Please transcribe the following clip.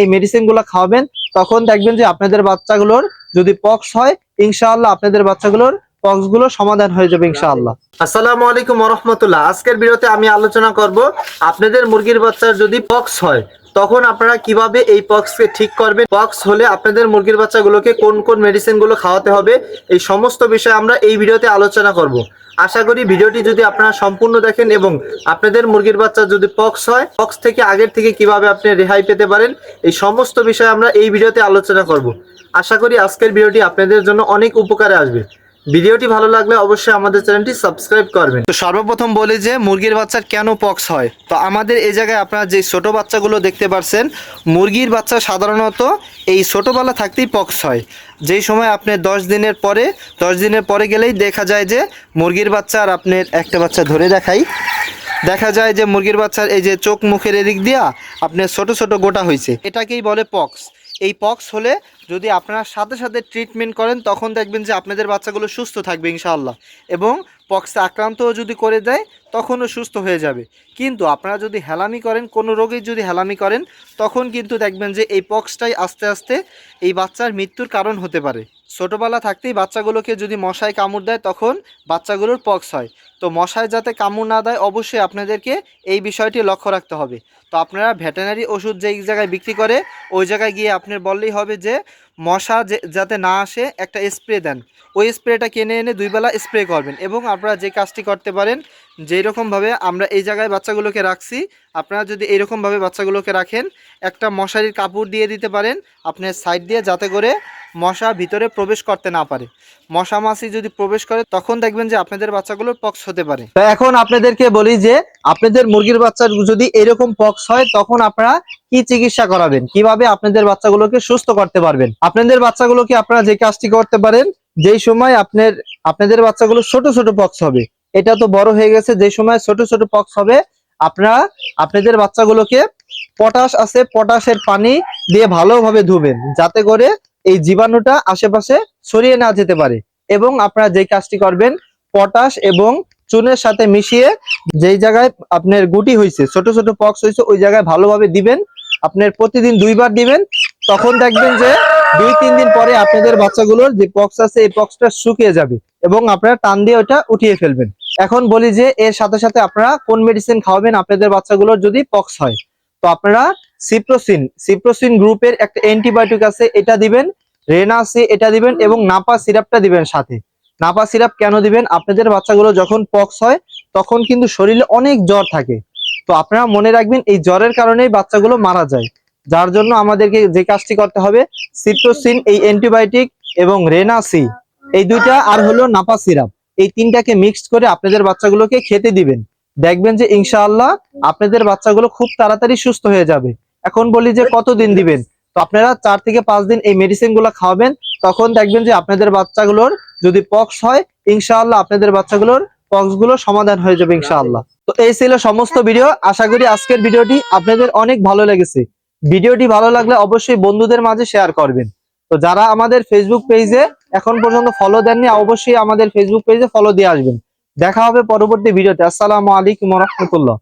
এই মেডিসিনগুলো খাওয়াবেন, তখন দেখবেন যে আপনাদের বাচ্চাগুলোর যদি পক্স হয়, ইনশাআল্লাহ আপনাদের বাচ্চাগুলোর পক্সগুলো সমাধান হয়ে যাবে ইনশাআল্লাহ। আসসালামু আলাইকুম রহমতুল্লাহ। আজকের ভিডিওতে আমি আলোচনা করব আপনাদের মুরগির বাচ্চার যদি পক্স হয় তখন আপনারা কীভাবে এই পক্সকে ঠিক করবেন? পক্স হলে আপনাদের মুরগির বাচ্চাগুলোকে কোন কোন মেডিসিনগুলো খাওয়াতে হবে? এই সমস্ত বিষয় আমরা এই ভিডিওতে আলোচনা করব। আশা করি ভিডিওটি যদি আপনারা সম্পূর্ণ দেখেন এবং আপনাদের মুরগির বাচ্চা যদি পক্স হয় পক্স থেকে আগের থেকে কীভাবে আপনি রেহাই পেতে পারেন, এই সমস্ত বিষয় আমরা এই ভিডিওতে আলোচনা করব। আশা করি আজকের ভিডিওটি আপনাদের জন্য অনেক উপকারে আসবে। ভিডিওটি ভালো লাগলে অবশ্যই আমাদের চ্যানেলটি সাবস্ক্রাইব করবেন। তো সর্বপ্রথম বলি যে, মুরগির বাচ্চার কেন পক্স হয়? তো আমাদের এই জায়গায় আপনারা যে ছোট বাচ্চাগুলো দেখতে পাচ্ছেন মুরগির বাচ্চা সাধারণত এই ছোটোবেলা থাকতেই পক্স হয়। যেই সময় আপনি দশ দিনের পরে, দশ দিনের পরে গেলেই দেখা যায় যে, মুরগির বাচ্চা আর আপনার একটা বাচ্চা ধরে দেখাই। দেখা যায় যে, মুরগির বাচ্চার এই যে চোখ মুখের এদিক দিয়া আপনার ছোট ছোট গোটা হয়েছে এটাকেই বলে পক্স। এই পক্স হলে যদি আপনারা সাথে সাথে ট্রিটমেন্ট করেন, তখন দেখবেন যে আপনাদের বাচ্চাগুলো সুস্থ থাকবে ইনশাআল্লাহ। এবং পক্সে আক্রান্তও যদি করে দেয়, তখনও সুস্থ হয়ে যাবে। কিন্তু আপনারা যদি হেলামি করেন, কোনো রোগীর যদি হেলামি করেন, তখন কিন্তু দেখবেন যে এই পক্সটাই আস্তে আস্তে এই বাচ্চার মৃত্যুর কারণ হতে পারে। ছোটোবেলা থাকতেই বাচ্চাগুলোকে যদি মশায় কামড় দেয়, তখন বাচ্চাগুলোর পক্স হয়। তো মশায় যাতে কামড় না দেয়, অবশ্যই আপনাদেরকে এই বিষয়টি লক্ষ্য রাখতে হবে। তো আপনারা ভেটেনারি ওষুধ যেই জায়গায় বিক্রি করে, ওই জায়গায় গিয়ে আপনার বললেই হবে যে, মশা যে, যাতে না আসে, একটা স্প্রে দেন। ওই স্প্রেটা কিনে এনে দুইবেলা স্প্রে করবেন এবং আপনারা যে কাজটি করতে পারেন, যেই রকমভাবে আমরা এই জায়গায় বাচ্চাগুলোকে রাখছি, আপনারা যদি এইরকমভাবে বাচ্চাগুলোকে রাখেন, একটা মশারির কাপড় দিয়ে দিতে পারেন, আপনার সাইড দিয়ে যাতে করে মশা ভিতরে প্রবেশ করতে না পারে। মশা মাছি যদি প্রবেশ করে, তখন দেখবেন যে আপনাদের বাচ্চাগুলোর পক্স হতে পারে। তো এখন আপনাদেরকে বলি যে, আপনাদের মুরগির বাচ্চার যদি এরকম পক্স হয়, তখন আপনারা কি চিকিৎসা করাবেন? কীভাবে আপনাদের বাচ্চাগুলোকে সুস্থ করতে পারবেন? আপনাদের বাচ্চাগুলোকে আপনারা যে কাজটি করতে পারেন, যেই সময় আপনার, আপনাদের বাচ্চাগুলো ছোট ছোট পক্স হবে। এটা তো বড় হয়ে গেছে যে সময় ছোট ছোট পক্স হবে, আপনারা, আপনাদের বাচ্চাগুলোকে পটাশ আছে, পটাশের পানি দিয়ে ভালোভাবে ধুবেন। যাতে করে এই জীবাণুটা আশেপাশে ছড়িয়ে না যেতে পারে এবং আপনারা যে কাজটি করবেন, পটাশ এবং চুনের সাথে মিশিয়ে যেই জায়গায় আপনার গুটি হয়েছে ছোট ছোট পক্স হয়েছে ওই জায়গায় ভালোভাবে দিবেন। আপনার প্রতিদিন দুইবার দিবেন, তখন দেখবেন যে দুই, তিন দিন পরে আপনাদের বাচ্চাগুলোর যে পক্স আছে, এই পক্সটা শুকিয়ে যাবে এবং আপনারা টান দিয়ে ওটা উঠিয়ে ফেলবেন। এখন বলি যে, এর সাথে সাথে আপনারা কোন মেডিসিন খাওয়াবেন, আপনাদের বাচ্চাগুলোর যদি পক্স হয়। তো আপনারা সিপ্রোসিন। সিপ্রোসিন গ্রুপের একটা অ্যান্টিবায়োটিক আছে, এটা দিবেন রেনাসি এটা দিবেন এবং নাপা সিরাপটা দিবেন সাথে। নাপা সিরাপ কেন দিবেন? আপনাদের বাচ্চাগুলো যখন পক্স হয়, তখন কিন্তু শরীরে অনেক জ্বর থাকে। তো আপনারা মনে রাখবেন, এই জ্বরের কারণেই বাচ্চাগুলো মারা যায়। যার জন্য আমাদেরকে যে কাজটি করতে হবে, সিপ্রোসিন, এই অ্যান্টিবায়োটিক এবং রেনাসি এই দুইটা আর হলো নাপা সিরাপ। এই তিনটাকে মিক্সড করে আপনাদের বাচ্চাগুলোকে খেতে দিবেন। দেখবেন যে ইনশাআল্লাহ আপনাদের বাচ্চাগুলো খুব তাড়াতাড়ি সুস্থ হয়ে যাবে। এখন বলি যে কতদিন দিবেন? তো আপনারা চার থেকে পাঁচ দিন এই মেডিসিনগুলো খাওয়াবেন, তখন দেখবেন যে আপনাদের বাচ্চাগুলোর যদি পক্স হয়, ইনশাআল্লাহ আপনাদের বাচ্চাগুলোর পক্সগুলো সমাধান হয়ে যাবে ইনশাআল্লাহ। তো এই ছিল সমস্ত ভিডিও আশা করি আজকের ভিডিওটি আপনাদের অনেক ভালো লেগেছে। ভিডিওটি ভালো লাগলে অবশ্যই বন্ধুদের মাঝে শেয়ার করবেন। তো যারা আমাদের ফেসবুক পেজে এখন পর্যন্ত ফলো দেননি, অবশ্যই আমাদের ফেসবুক পেজে ফলো দিয়ে আসবেন। দেখা হবে পরবর্তী ভিডিওতে আসসালামু আলাইকুম রহমতুল্লাহ।